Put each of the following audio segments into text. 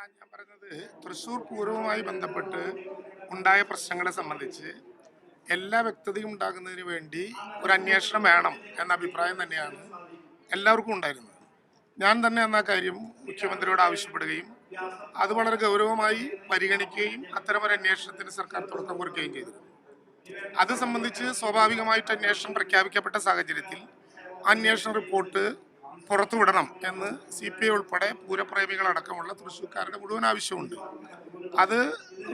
ഞാൻ പറഞ്ഞത് തൃശ്ശൂർ പൂരവുമായി ബന്ധപ്പെട്ട് ഉണ്ടായ പ്രശ്നങ്ങളെ സംബന്ധിച്ച് എല്ലാ വ്യക്തതയും ഉണ്ടാകുന്നതിന് വേണ്ടി ഒരു അന്വേഷണം വേണം എന്ന അഭിപ്രായം തന്നെയാണ് എല്ലാവർക്കും ഉണ്ടായിരുന്നത്. ഞാൻ തന്നെ എന്ന കാര്യം മുഖ്യമന്ത്രിയോട് ആവശ്യപ്പെടുകയും അത് വളരെ ഗൗരവമായി പരിഗണിക്കുകയും അത്തരമൊരു അന്വേഷണത്തിന് സർക്കാർ തുടക്കം കുറിക്കുകയും ചെയ്തു. അത് സംബന്ധിച്ച് സ്വാഭാവികമായിട്ട് അന്വേഷണം പ്രഖ്യാപിക്കപ്പെട്ട സാഹചര്യത്തിൽ അന്വേഷണ റിപ്പോർട്ട് പുറത്തുവിടണം എന്ന് സി പി ഐ ഉൾപ്പെടെ പൂരപ്രേമികളടക്കമുള്ള തൃശ്ശൂർക്കാരുടെ മുഴുവൻ ആവശ്യമുണ്ട്. അത്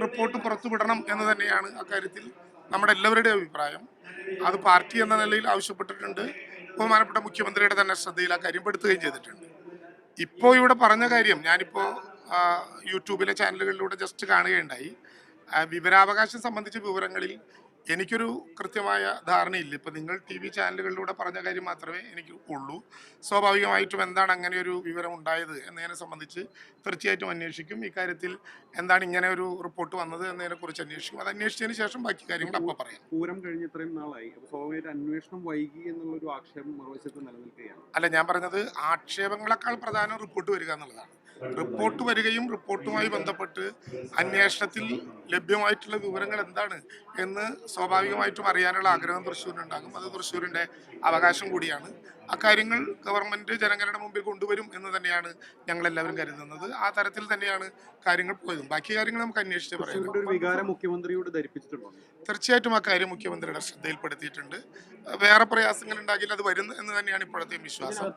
റിപ്പോർട്ട് പുറത്തുവിടണം എന്ന് തന്നെയാണ് അക്കാര്യത്തിൽ നമ്മുടെ എല്ലാവരുടെയും അഭിപ്രായം. അത് പാർട്ടി എന്ന നിലയിൽ ആവശ്യപ്പെട്ടിട്ടുണ്ട്. ബഹുമാനപ്പെട്ട മുഖ്യമന്ത്രിയുടെ തന്നെ ശ്രദ്ധയിൽ ആ കാര്യം പെടുത്തുകയും ചെയ്തിട്ടുണ്ട്. ഇപ്പോൾ ഇവിടെ പറഞ്ഞ കാര്യം ഞാനിപ്പോൾ യൂട്യൂബിലെ ചാനലുകളിലൂടെ ജസ്റ്റ് കാണുകയുണ്ടായി. വിവരാവകാശം സംബന്ധിച്ച വിവരങ്ങളിൽ എനിക്കൊരു കൃത്യമായ ധാരണയില്ല. ഇപ്പം നിങ്ങൾ ടി വി ചാനലുകളിലൂടെ പറഞ്ഞ കാര്യം മാത്രമേ എനിക്ക് ഉള്ളൂ. സ്വാഭാവികമായിട്ടും എന്താണ് അങ്ങനെ ഒരു വിവരം ഉണ്ടായത് എന്നതിനെ സംബന്ധിച്ച് തീർച്ചയായിട്ടും അന്വേഷിക്കും. ഇക്കാര്യത്തിൽ എന്താണ് ഇങ്ങനെ ഒരു റിപ്പോർട്ട് വന്നത് എന്നതിനെ കുറിച്ച് അന്വേഷിക്കും. അത് അന്വേഷിച്ചതിന് ശേഷം ബാക്കി കാര്യങ്ങൾ അപ്പോൾ പറയാം. പൂരം കഴിഞ്ഞ ഇത്രയും നാളായി സ്വാഭാവികമായിട്ട് അന്വേഷണം വൈകി എന്നുള്ളൊരു ആക്ഷേപം മറുവശത്ത് നിലനിൽക്കുകയാണ്. അല്ല ഞാൻ പറഞ്ഞത് ആക്ഷേപങ്ങളെക്കാൾ പ്രധാനം റിപ്പോർട്ട് വരിക എന്നുള്ളതാണ്. റിപ്പോർട്ട് വരികയും റിപ്പോർട്ടുമായി ബന്ധപ്പെട്ട് അന്വേഷണത്തിൽ ലഭ്യമായിട്ടുള്ള വിവരങ്ങൾ എന്താണ് എന്ന് സ്വാഭാവികമായിട്ടും അറിയാനുള്ള ആഗ്രഹം തൃശ്ശൂരിനുണ്ടാകും. അത് തൃശ്ശൂരിന്റെ അവകാശം കൂടിയാണ്. അക്കാര്യങ്ങൾ ഗവൺമെന്റ് ജനങ്ങളുടെ മുമ്പിൽ കൊണ്ടുവരും എന്ന് തന്നെയാണ് ഞങ്ങൾ എല്ലാവരും കരുതുന്നത്. ആ തരത്തിൽ തന്നെയാണ് കാര്യങ്ങൾ പോയതും. ബാക്കി കാര്യങ്ങൾ നമുക്ക് അന്വേഷിച്ച് പറയാം. മുഖ്യമന്ത്രിയോട് ധരിപ്പിച്ചിട്ടുണ്ടോ? തീർച്ചയായിട്ടും ആ കാര്യം മുഖ്യമന്ത്രിയുടെ ശ്രദ്ധയിൽപ്പെടുത്തിയിട്ടുണ്ട്. വേറെ പ്രയാസങ്ങൾ ഉണ്ടാകില്ല അത് വരും എന്ന് തന്നെയാണ് ഇപ്പോഴത്തെ വിശ്വാസം.